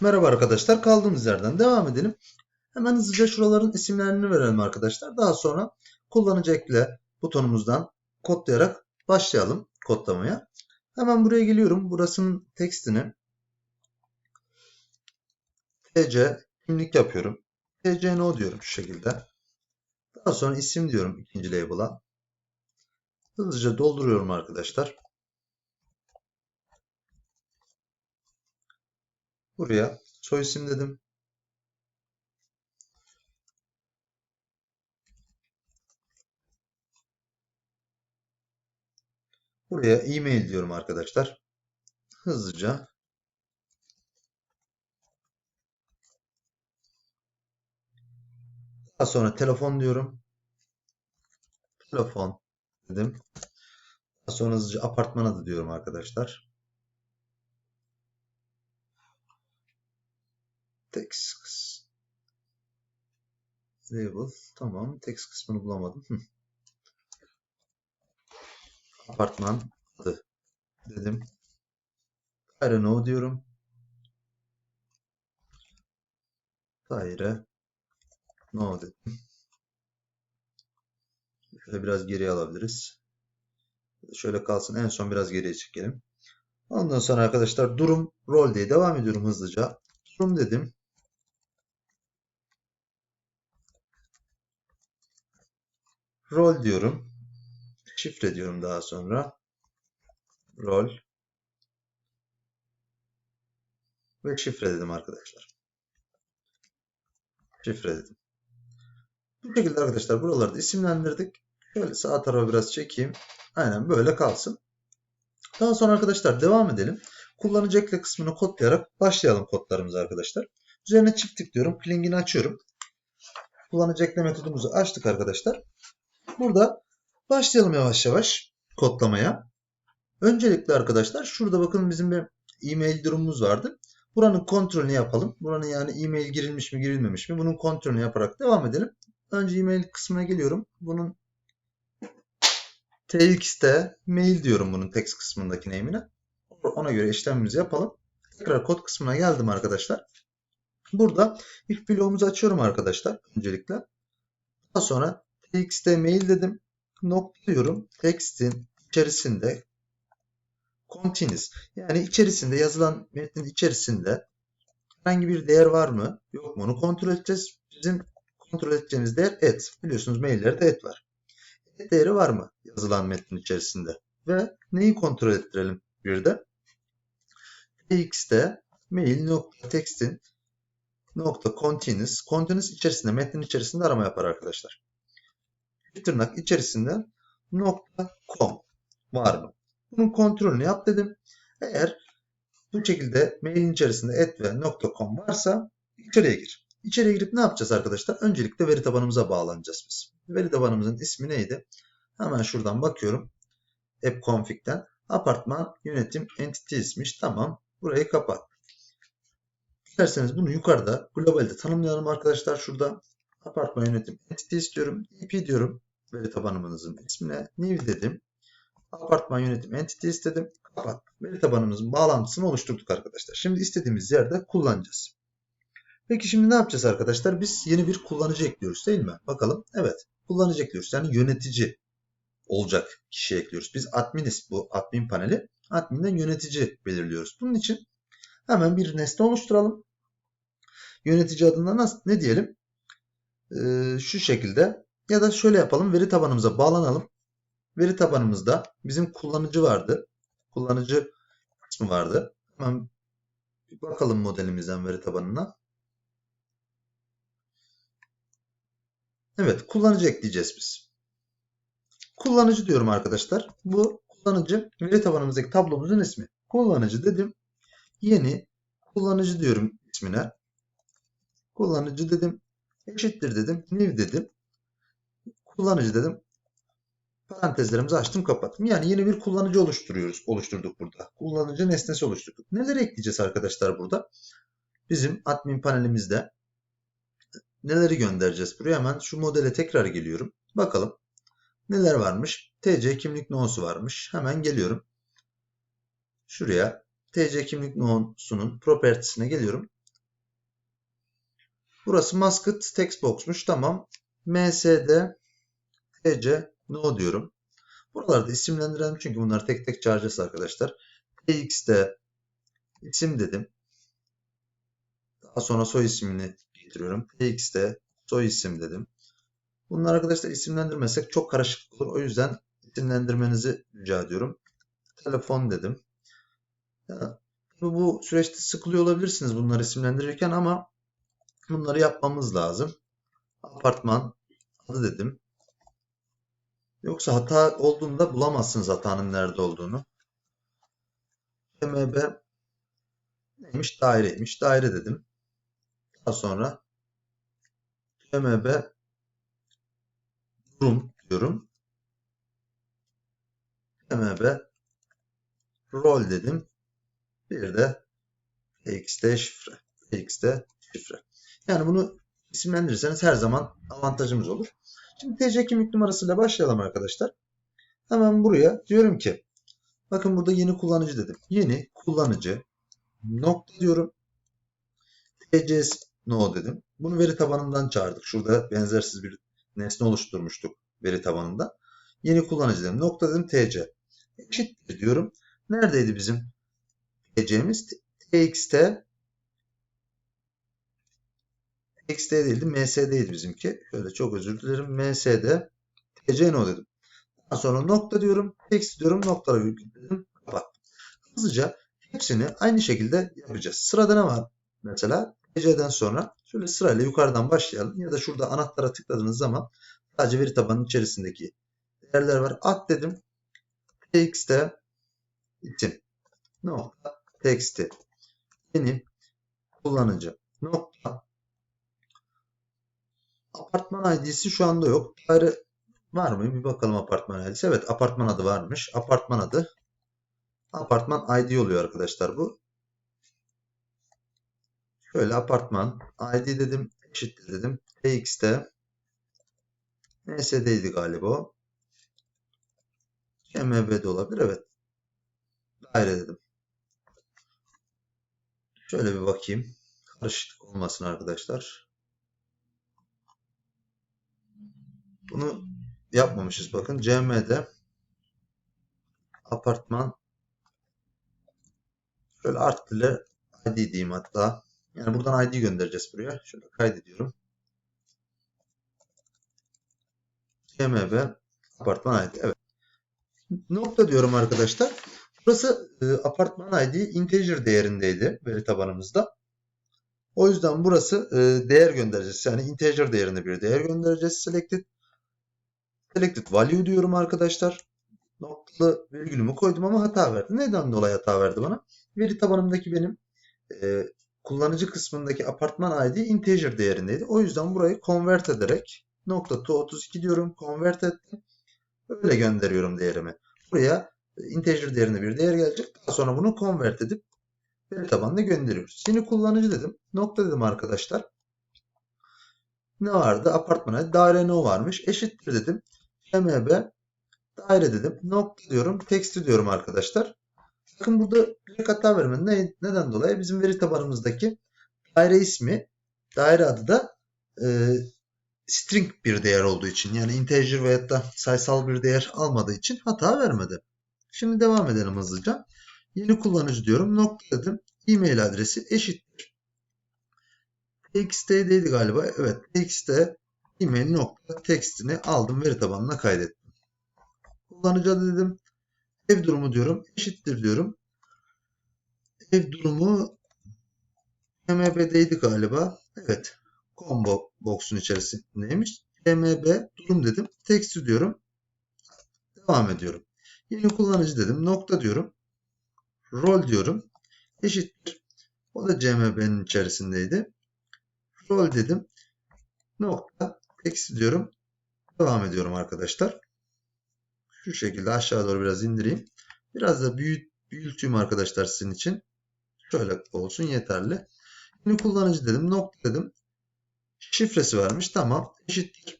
Merhaba arkadaşlar. Kaldığımız yerden devam edelim. Hemen hızlıca şuraların isimlerini verelim arkadaşlar. Daha sonra kullanıcı ekle butonumuzdan kodlayarak başlayalım kodlamaya. Hemen buraya geliyorum. Burasının tekstini TC kimlik yapıyorum. TC no diyorum şu şekilde. Daha sonra isim diyorum ikinci label'a. Hızlıca dolduruyorum arkadaşlar. Buraya soy isim dedim. Buraya e-mail diyorum arkadaşlar. Hızlıca daha sonra telefon diyorum. Telefon dedim. Daha sonra hızlıca apartman adı diyorum arkadaşlar. Text label tamam text kısmını bulamadım. Apartman adı dedim. Daire no diyorum. Daire no dedim. Şöyle biraz geriye alabiliriz. Şöyle kalsın. En son biraz geriye çekelim. Ondan sonra arkadaşlar durum rol diye devam ediyorum hızlıca. Durum dedim. Rol diyorum. Şifre diyorum daha sonra. Rol. Ve şifre dedim arkadaşlar. Şifre dedim. Bu şekilde arkadaşlar buraları da isimlendirdik. Şöyle sağ tarafa biraz çekeyim. Aynen böyle kalsın. Daha sonra arkadaşlar devam edelim. Kullanıcı ekle kısmını kodlayarak başlayalım kodlarımıza arkadaşlar. Üzerine çift tıklıyorum. Plingini açıyorum. Kullanıcı ekle metodumuzu açtık arkadaşlar. Burada başlayalım yavaş yavaş kodlamaya. Öncelikle arkadaşlar şurada bakın bizim bir e-mail durumumuz vardı. Buranın kontrolünü yapalım. Buranın yani e-mail girilmiş mi girilmemiş mi bunun kontrolünü yaparak devam edelim. Önce e-mail kısmına geliyorum. Bunun txt'te mail diyorum bunun text kısmındaki name'ine. Ona göre işlemimizi yapalım. Tekrar kod kısmına geldim arkadaşlar. Burada if bloğumuzu açıyorum arkadaşlar öncelikle. Daha sonra txt mail dedim. Nokta diyorum. Text'in içerisinde continuous yani içerisinde yazılan metnin içerisinde herhangi bir değer var mı yok mu onu kontrol edeceğiz. Bizim kontrol edeceğimiz değer et. Biliyorsunuz maillerde et var. Et değeri var mı yazılan metnin içerisinde? Ve neyi kontrol ettirelim bir de? txt'te mail nokta text'in nokta continuous continuous içerisinde metnin içerisinde arama yapar arkadaşlar. Tırnak içerisinde nokta com var mı? Bunun kontrolünü yap dedim. Eğer bu şekilde mailin içerisinde et ve .com varsa içeriye gir. İçeriye girip ne yapacağız arkadaşlar? Öncelikle veri tabanımıza bağlanacağız biz. Veri tabanımızın ismi neydi? Hemen şuradan bakıyorum. App config'den apartman yönetim entities'miş. Tamam. Burayı kapat. İsterseniz bunu yukarıda globalde tanımlayalım arkadaşlar. Şurada apartman yönetim entity istiyorum. IP diyorum. Veri tabanımızın ismine new dedim. Apartman yönetim entity istedim. Kapat. Veri tabanımızın bağlantısını oluşturduk arkadaşlar. Şimdi istediğimiz yerde kullanacağız. Peki şimdi ne yapacağız arkadaşlar? Biz yeni bir kullanıcı ekliyoruz değil mi? Bakalım. Evet. Kullanıcı ekliyoruz. Yani yönetici olacak kişi ekliyoruz. Biz adminiz bu admin paneli. Adminden yönetici belirliyoruz. Bunun için hemen bir nesne oluşturalım. Yönetici adına ne diyelim? Ee, şu şekilde ya da şöyle yapalım. Veri tabanımıza bağlanalım. Veri tabanımızda bizim kullanıcı vardı. Kullanıcı kısmı vardı. Hemen bir bakalım modelimizden veri tabanına. Evet, kullanıcı ekleyeceğiz biz. Kullanıcı diyorum arkadaşlar. Bu kullanıcı veri tabanımızdaki tablomuzun ismi. Kullanıcı dedim. Yeni kullanıcı diyorum ismine. Kullanıcı dedim. Eşittir dedim. New dedim. Kullanıcı dedim. Parantezlerimizi açtım kapattım. Yani yeni bir kullanıcı oluşturuyoruz. Oluşturduk burada. Kullanıcı nesnesi oluşturduk. Neler ekleyeceğiz arkadaşlar burada? Bizim admin panelimizde neleri göndereceğiz buraya? Hemen şu modele tekrar geliyorum. Bakalım. Neler varmış? TC kimlik no'su varmış. Hemen geliyorum. Şuraya TC kimlik no'sunun propertiesine geliyorum. Burası masked text box'muş. Tamam. MSD TC no diyorum. Buralarda isimlendirelim çünkü bunlar tek tek çağıracağız arkadaşlar. TX'de isim dedim. Daha sonra soy ismini getiriyorum. TX'de soy isim dedim. Bunlar arkadaşlar isimlendirmesek çok karışık olur. O yüzden isimlendirmenizi rica ediyorum. Telefon dedim. Bu süreçte sıkılıyor olabilirsiniz bunları isimlendirirken ama bunları yapmamız lazım. Apartman adı dedim. Yoksa hata olduğunda bulamazsınız hatanın nerede olduğunu. MB neymiş? Daireymiş. Daire dedim. Daha sonra MB durum diyorum. MB rol dedim. Bir de TXT şifre. TXT şifre. Yani bunu isimlendirirseniz her zaman avantajımız olur. Şimdi TC kimlik numarasıyla başlayalım arkadaşlar. Hemen buraya diyorum ki bakın burada yeni kullanıcı dedim. Yeni kullanıcı nokta diyorum. TC no dedim. Bunu veri tabanından çağırdık. Şurada benzersiz bir nesne oluşturmuştuk veri tabanında. Yeni kullanıcı dedim. Nokta dedim TC. Eşittir diyorum. Neredeydi bizim TC'miz? TXT TXT değildi. MS'deydi bizimki. Şöyle çok özür dilerim. MS'de TC no dedim. Daha sonra nokta diyorum. Text diyorum. Noktaları virgülledim. Kapattım. Hızlıca hepsini aynı şekilde yapacağız. Sırada ne var? Mesela TC'den sonra şöyle sırayla yukarıdan başlayalım. Ya da şurada anahtara tıkladığınız zaman sadece veri tabanının içerisindeki değerler var. At dedim. TXT isim nokta text'i yeni kullanıcı nokta apartman ID'si şu anda yok. Daire var mı? Bir bakalım apartman ID'si. Evet apartman adı varmış. Apartman adı apartman ID oluyor arkadaşlar bu. Şöyle apartman ID dedim. Eşittir dedim. TX'te NS'deydi galiba o. MB'de olabilir. Evet. Daire dedim. Şöyle bir bakayım. Karışıklık olmasın arkadaşlar. Bunu yapmamışız. Bakın CM'de apartman şöyle artı ID diyeyim hatta. Yani buradan ID göndereceğiz buraya. Şöyle kaydediyorum. CMB apartman ID. Evet. Nokta diyorum arkadaşlar. Burası e, apartman ID integer değerindeydi veri tabanımızda. O yüzden burası e, değer göndereceğiz. Yani integer değerinde bir değer göndereceğiz. Selected selected value diyorum arkadaşlar. Noktalı virgülümü koydum ama hata verdi. Neden dolayı hata verdi bana? Veri tabanımdaki benim e, kullanıcı kısmındaki apartman ID integer değerindeydi. O yüzden burayı convert ederek nokta to 32 diyorum. Convert ettim. Öyle gönderiyorum değerimi. Buraya integer değerinde bir değer gelecek. Daha sonra bunu convert edip veri tabanına gönderiyoruz. Yeni kullanıcı dedim. Nokta dedim arkadaşlar. Ne vardı? Apartmana daire no varmış. Eşittir dedim. MB daire dedim. Nokta diyorum. Text diyorum arkadaşlar. Bakın burada direkt hata vermedi. Ne, neden dolayı? Bizim veri tabanımızdaki daire ismi, daire adı da e, string bir değer olduğu için yani integer veyahut da sayısal bir değer almadığı için hata vermedi. Şimdi devam edelim hızlıca. Yeni kullanıcı diyorum. Nokta dedim. E-mail adresi eşittir. txt'deydi galiba. Evet. txt email nokta textini aldım. Veri tabanına kaydettim. Kullanıcı adı dedim. Ev durumu diyorum. Eşittir diyorum. Ev durumu mb'deydi galiba. Evet. Combo box'un içerisindeymiş. mb durum dedim. Text diyorum. Devam ediyorum. Yeni kullanıcı dedim. Nokta diyorum. Rol diyorum. Eşittir. O da CMB'nin içerisindeydi. Rol dedim. Nokta. Eksi diyorum. Devam ediyorum arkadaşlar. Şu şekilde aşağı doğru biraz indireyim. Biraz da büyüt, büyüteyim arkadaşlar sizin için. Şöyle olsun yeterli. Yeni kullanıcı dedim. Nokta dedim. Şifresi varmış. Tamam. Eşittir.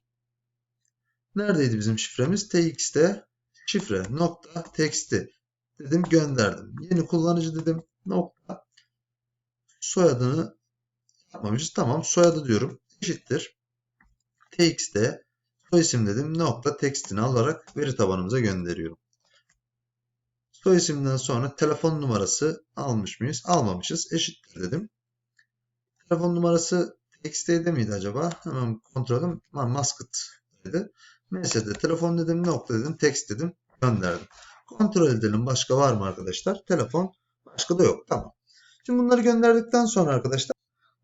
Neredeydi bizim şifremiz? TX'te şifre nokta text'i dedim gönderdim. Yeni kullanıcı dedim. Nokta. Soyadını yapmamışız. Tamam. Soyadı diyorum. Eşittir. Txt soy isim dedim. Nokta tekstini alarak veri tabanımıza gönderiyorum. Soy isimden sonra telefon numarası almış mıyız? Almamışız. Eşittir dedim. Telefon numarası txt'de miydi acaba? Hemen kontrolüm. Ha, Masked dedi. MS'de telefon dedim. Nokta dedim. Text dedim. Gönderdim. Kontrol edelim. Başka var mı arkadaşlar? Telefon. Başka da yok. Tamam. Şimdi bunları gönderdikten sonra arkadaşlar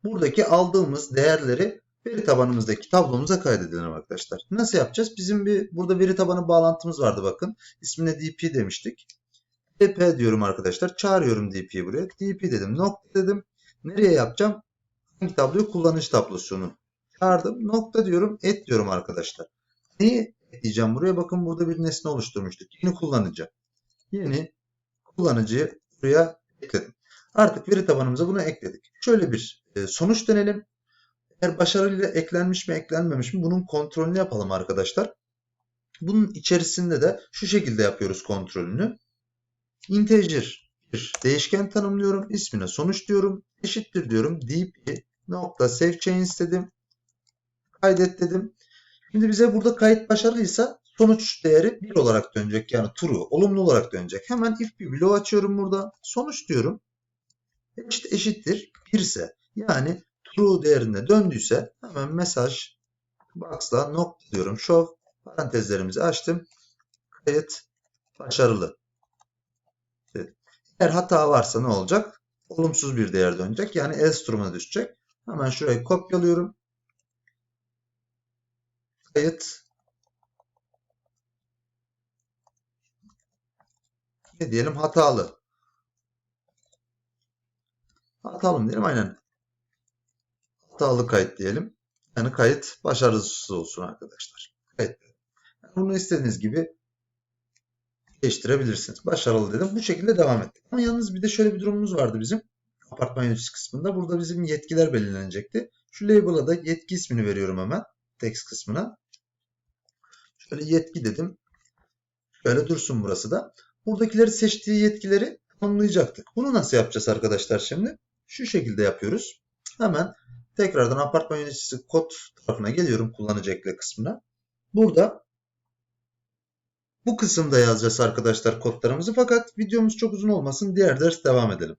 buradaki aldığımız değerleri veri tabanımızdaki tablomuza kaydedelim arkadaşlar. Nasıl yapacağız? Bizim bir burada veri tabanı bağlantımız vardı bakın. İsmine dp demiştik. dp diyorum arkadaşlar. Çağırıyorum dp'yi buraya. dp dedim. Nokta dedim. Nereye yapacağım? Hangi tabloyu? Kullanıcı tablosunu. Çağırdım. Nokta diyorum. Et diyorum arkadaşlar. Neyi ekleyeceğim buraya? Bakın burada bir nesne oluşturmuştuk. Yeni kullanıcı. Yeni kullanıcıyı buraya ekledim. Artık veri tabanımıza bunu ekledik. Şöyle bir e, sonuç dönelim. Eğer başarıyla eklenmiş mi eklenmemiş mi bunun kontrolünü yapalım arkadaşlar. Bunun içerisinde de şu şekilde yapıyoruz kontrolünü. Integer bir değişken tanımlıyorum. İsmine sonuç diyorum. Eşittir diyorum. dp nokta save change dedim. Kaydet dedim. Şimdi bize burada kayıt başarılıysa sonuç değeri 1 olarak dönecek. Yani true, olumlu olarak dönecek. Hemen if bir bloğu açıyorum burada. Sonuç diyorum. Eşit eşittir 1 ise yani true değerine döndüyse hemen mesaj box'la nokta diyorum. Show parantezlerimizi açtım. Kayıt başarılı. Eğer hata varsa ne olacak? Olumsuz bir değer dönecek. Yani else durumuna düşecek. Hemen şurayı kopyalıyorum. Kayıt ne diyelim hatalı. Hatalı diyelim? Aynen. Hatalı kayıt diyelim. Yani kayıt başarısız olsun arkadaşlar. Kayıt. Yani bunu istediğiniz gibi değiştirebilirsiniz. Başarılı dedim. Bu şekilde devam ettik. Ama yalnız bir de şöyle bir durumumuz vardı bizim. Apartman yöneticisi kısmında. Burada bizim yetkiler belirlenecekti. Şu label'a da yetki ismini veriyorum hemen. Text kısmına. Şöyle yetki dedim. Şöyle dursun burası da. Buradakileri seçtiği yetkileri tanımlayacaktık. Bunu nasıl yapacağız arkadaşlar şimdi? Şu şekilde yapıyoruz. Hemen tekrardan apartman yöneticisi kod tarafına geliyorum kullanıcı ekle kısmına. Burada bu kısımda yazacağız arkadaşlar kodlarımızı. Fakat videomuz çok uzun olmasın. Diğer ders devam edelim.